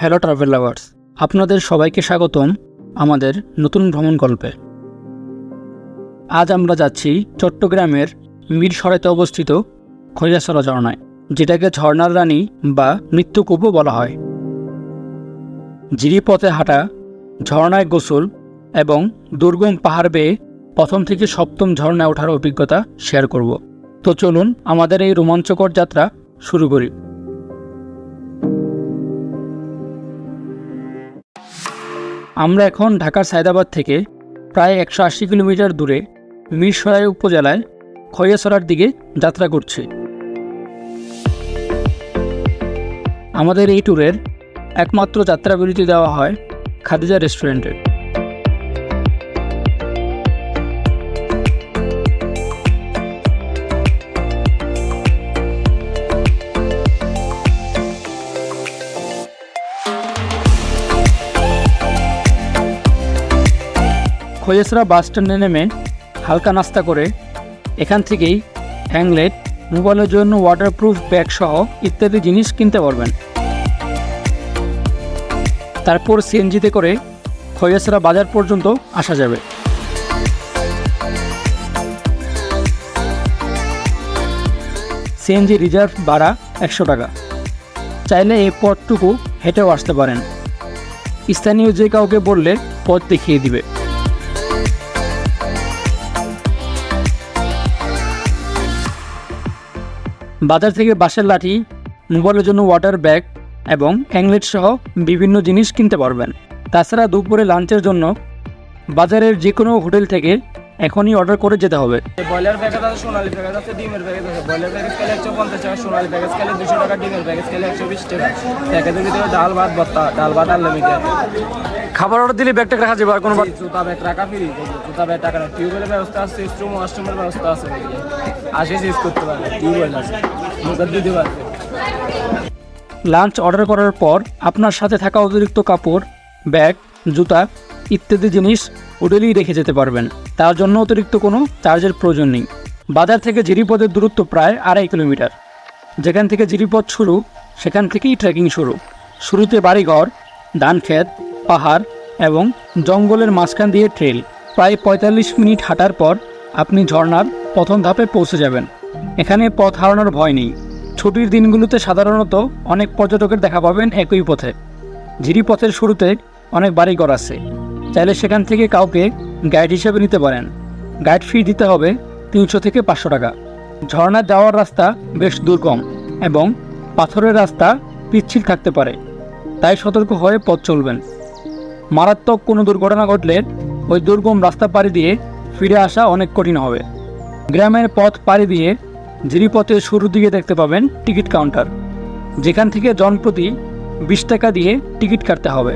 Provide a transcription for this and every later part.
Hello travel lovers, আপনাদের সবাইকে স্বাগতম আমাদের নতুন ভ্রমণ গল্পে। আজ আমরা যাচ্ছি চট্টগ্রামের মিরসরাইতে অবস্থিত খৈয়াসরা ঝর্ণায়, যেটাকে ঝর্ণার রানী বা মৃত্যুকূপও বলা হয়। জিরিপথে হাঁটা ঝর্ণায় গোসল এবং দুর্গম পাহাড় বেয়ে প্রথম থেকে সপ্তম ঝর্ণায় ওঠার অভিজ্ঞতা শেয়ার করব। তো চলুন আমাদের এই রোমাঞ্চকর যাত্রা শুরু করি। আমরা এখন ঢাকার সায়দাবাদ থেকে প্রায় একশো আশি কিলোমিটার দূরে মিরসরাই উপজেলায় খৈয়াসরার দিকে যাত্রা করছি। আমাদের এই ট্যুরের একমাত্র যাত্রাবিরতি দেওয়া হয় খাদিজা রেস্টুরেন্টে খৈয়াসরা বাস স্ট্যান্ডে নেমে হালকা নাস্তা করে, এখান থেকেই হ্যাংলেট মোবাইলের জন্য ওয়াটারপ্রুফ ব্যাগ সহ ইত্যাদি জিনিস কিনতে পারবেন। তারপর সিএনজিতে করে খৈয়াসরা বাজার পর্যন্ত আসা যাবে। সিএনজি রিজার্ভ ভাড়া একশো টাকা। চাইলে এই পথটুকু হেঁটেও আসতে পারেন। স্থানীয় যে কাউকে বললে পথ দেখিয়ে দিবে। বাজার থেকে বাঁশের লাঠি, মোবাইলের জন্য ওয়াটার ব্যাগ এবং অ্যাংলেট সহ বিভিন্ন জিনিস কিনতে পারবেন। তাছাড়া দুপুরে লাঞ্চের জন্য বাজারের যে কোনো হোটেল থেকে এখনই অর্ডার করে যেতে হবে। ব্রয়লার প্যাকেজ আছে সোনালি প্যাকেজ আছে ডিমের প্যাকেজ আছে। ব্রয়লার প্যাকেজ খেলে একশো পঞ্চাশ টাকা সোনালি প্যাকেজ খেলে দুশো টাকা ডিমের প্যাকেজ খেলে একশো বিশ টাকা। প্যাকেজের ভিতরে ডাল ভাত ভর্তা ডাল ভাত আনলিমিটেড খাবার অর্ডার দিলে ব্যাগটা রাখা যাবে আর কোনো জুতা ব্যাগ টাকা ফ্রি জুতা ব্যাগ টাকা না টিউবওয়েলের ব্যবস্থা আছে স্ট্রুম ওয়াশরুমের ব্যবস্থা আছে আসে ইউজ করতে পারবে টিউবওয়েল আছে। মোটর দিতে পারবে লাঞ্চ অর্ডার করার পর আপনার সাথে থাকা অতিরিক্ত কাপড় ব্যাগ জুতা ইত্যাদি জিনিস হোটেলেই রেখে যেতে পারবেন। তার জন্য অতিরিক্ত কোনো চার্জের প্রয়োজন নেই। বাজার থেকে জিরিপথের দূরত্ব প্রায় আড়াই কিলোমিটার। যেখান থেকে জিরিপথ শুরু, সেখান থেকেই ট্রেকিং শুরু। শুরুতে বাড়িঘর, ধানক্ষেত, পাহাড় এবং জঙ্গলের মাঝখান দিয়ে ট্রেল প্রায় পঁয়তাল্লিশ মিনিট হাঁটার পর আপনি ঝর্ণার প্রথম ধাপে পৌঁছে যাবেন। এখানে পথ হারানোর ভয় নেই। ছুটির দিনগুলোতে সাধারণত অনেক পর্যটকের দেখা পাবেন একই পথে। ঝিরিপথের শুরুতে অনেক বাড়িঘর আছে। চাইলে সেখান থেকে কাউকে গাইড হিসেবে নিতে পারেন। গাইড ফি দিতে হবে তিনশো থেকে পাঁচশো টাকা। ঝর্ণা যাওয়ার রাস্তা বেশ দুর্গম এবং পাথরের রাস্তা পিচ্ছিল থাকতে পারে, তাই সতর্ক হয়ে পথ চলবেন। মারাত্মক কোনো দুর্ঘটনা ঘটলে ওই দুর্গম রাস্তা পাড়ি দিয়ে ফিরে আসা অনেক কঠিন হবে। গ্রামের পথ পাড়ি দিয়ে জিরিপথের শুরুর দিকে দেখতে পাবেন টিকিট কাউন্টার, যেখান থেকে জনপ্রতি বিশ টাকা দিয়ে টিকিট কাটতে হবে।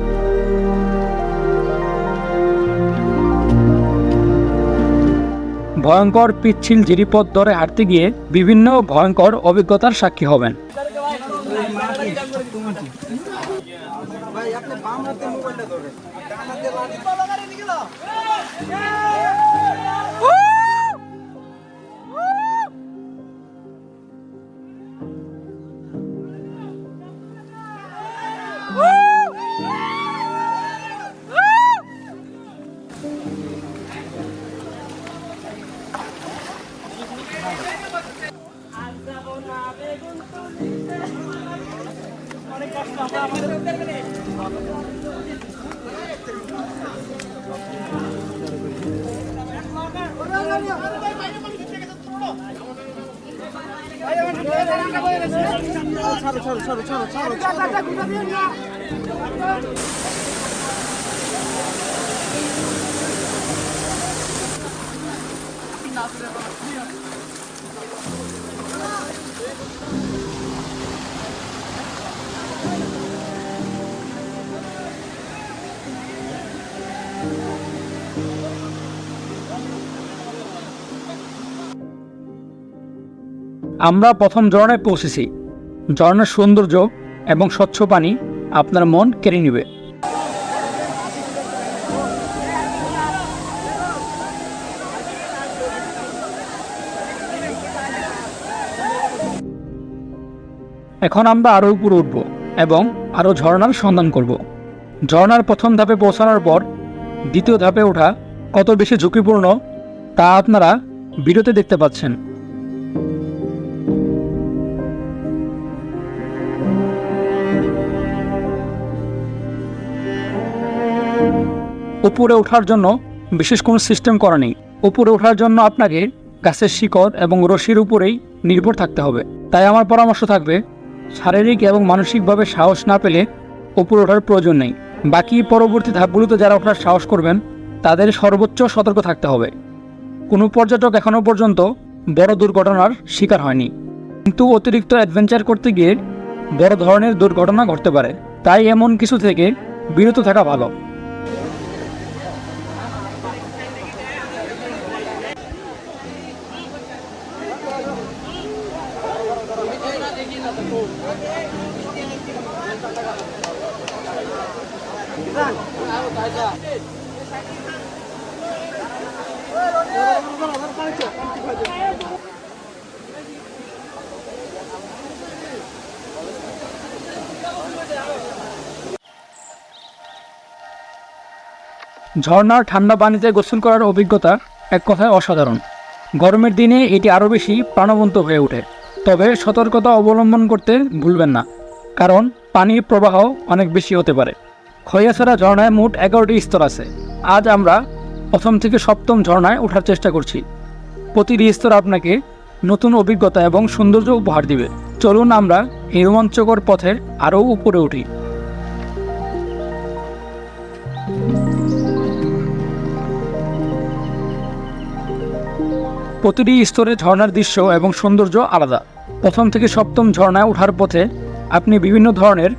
ভয়ঙ্কর পিচ্ছিল জিরিপথ ধরে হাঁটতে গিয়ে বিভিন্ন ভয়ঙ্কর অভিজ্ঞতার সাক্ষী হবেন। ছাড়ো ছাড়ো ছাড়ো ছাড়ো ছাড়ো আমরা প্রথম ঝর্ণায় পৌঁছেছি। ঝর্ণার সৌন্দর্য এবং স্বচ্ছ পানি আপনার মন কেড়ে নেবে। এখন আমরা আরও উপরে উঠব এবং আরও ঝর্ণার সন্ধান করব। ঝর্ণার প্রথম ধাপে পৌঁছানোর পর দ্বিতীয় ধাপে ওঠা কত বেশি ঝুঁকিপূর্ণ তা আপনারা ভিডিওতে দেখতে পাচ্ছেন। উপরে ওঠার জন্য বিশেষ কোনো সিস্টেম করা নেই। উপরে ওঠার জন্য আপনাকে গাছের শিকড় এবং রশির উপরেই নির্ভর থাকতে হবে। তাই আমার পরামর্শ থাকবে, শারীরিক এবং মানসিকভাবে সাহস না পেলে উপরে ওঠার প্রয়োজন নেই। বাকি পরবর্তী ধাপগুলোতে যারা ওঠার সাহস করবেন, তাদের সর্বোচ্চ সতর্ক থাকতে হবে। কোনো পর্যটক এখনও পর্যন্ত বড় দুর্ঘটনার শিকার হয়নি। কিন্তু অতিরিক্ত অ্যাডভেঞ্চার করতে গিয়ে বড় ধরনের দুর্ঘটনা ঘটতে পারে। তাই এমন কিছু থেকে বিরত থাকা ভালো। ঝর্ণার ঠান্ডা পানিতে গোসল করার অভিজ্ঞতা এক কথায় অসাধারণ। গরমের দিনে এটি আরও বেশি প্রাণবন্ত হয়ে ওঠে। তবে সতর্কতা অবলম্বন করতে ভুলবেন না, কারণ পানির প্রবাহ অনেক বেশি হতে পারে। খৈয়াছড়া ঝর্ণায় মোট এগারোটি স্তর আছে। আজ আমরা প্রথম থেকে সপ্তম ঝর্ণায় ওঠার চেষ্টা করছি। প্রতিটি স্তর আপনাকে নতুন অভিজ্ঞতা এবং সৌন্দর্য উপহার দিবে। চলুন আমরা এই রোমাঞ্চকর পথের আরও উপরে উঠি। প্রতিটি স্তরে ঝর্ণার দৃশ্য এবং সৌন্দর্য আলাদা। প্রথম থেকে সপ্তম ঝর্ণায় ওঠার পথে আপনি বিভিন্ন ধরনের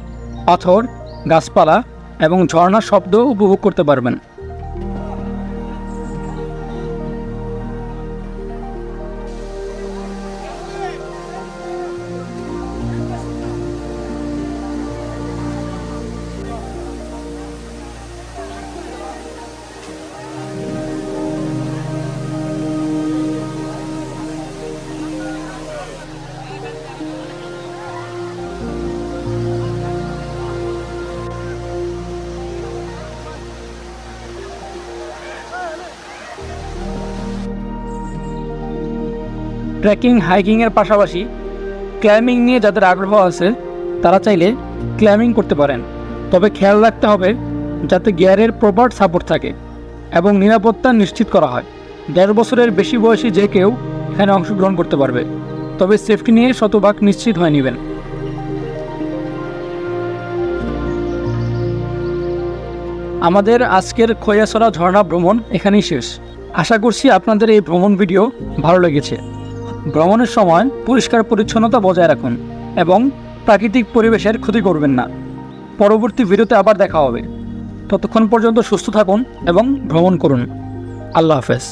পাথর, গাছপালা এবং ঝর্ণার শব্দ উপভোগ করতে পারবেন। ট্রেকিং, হাইকিংয়ের পাশাপাশি ক্লাইম্বিং নিয়ে যাদের আগ্রহ আছে, তারা চাইলে ক্লাইম্বিং করতে পারেন। তবে খেয়াল রাখতে হবে যাতে গিয়ারের প্রপার সাপোর্ট থাকে এবং নিরাপত্তা নিশ্চিত করা হয়। দেড় বছরের বেশি বয়সী যে কেউ এখানে অংশগ্রহণ করতে পারবে, তবে সেফটি নিয়ে শতভাগ নিশ্চিত হয়ে নেবেন। আমাদের আজকের খৈয়াছড়া ঝর্ণা ভ্রমণ এখানেই শেষ। আশা করছি আপনাদের এই ভ্রমণ ভিডিও ভালো লেগেছে। ভ্রমণের সময় পরিষ্কার পরিচ্ছন্নতা বজায় রাখুন এবং প্রাকৃতিক পরিবেশের ক্ষতি করবেন না। পরবর্তী ভিডিওতে আবার দেখা হবে। ততক্ষণ পর্যন্ত সুস্থ থাকুন এবং ভ্রমণ করুন। আল্লাহ হাফেজ।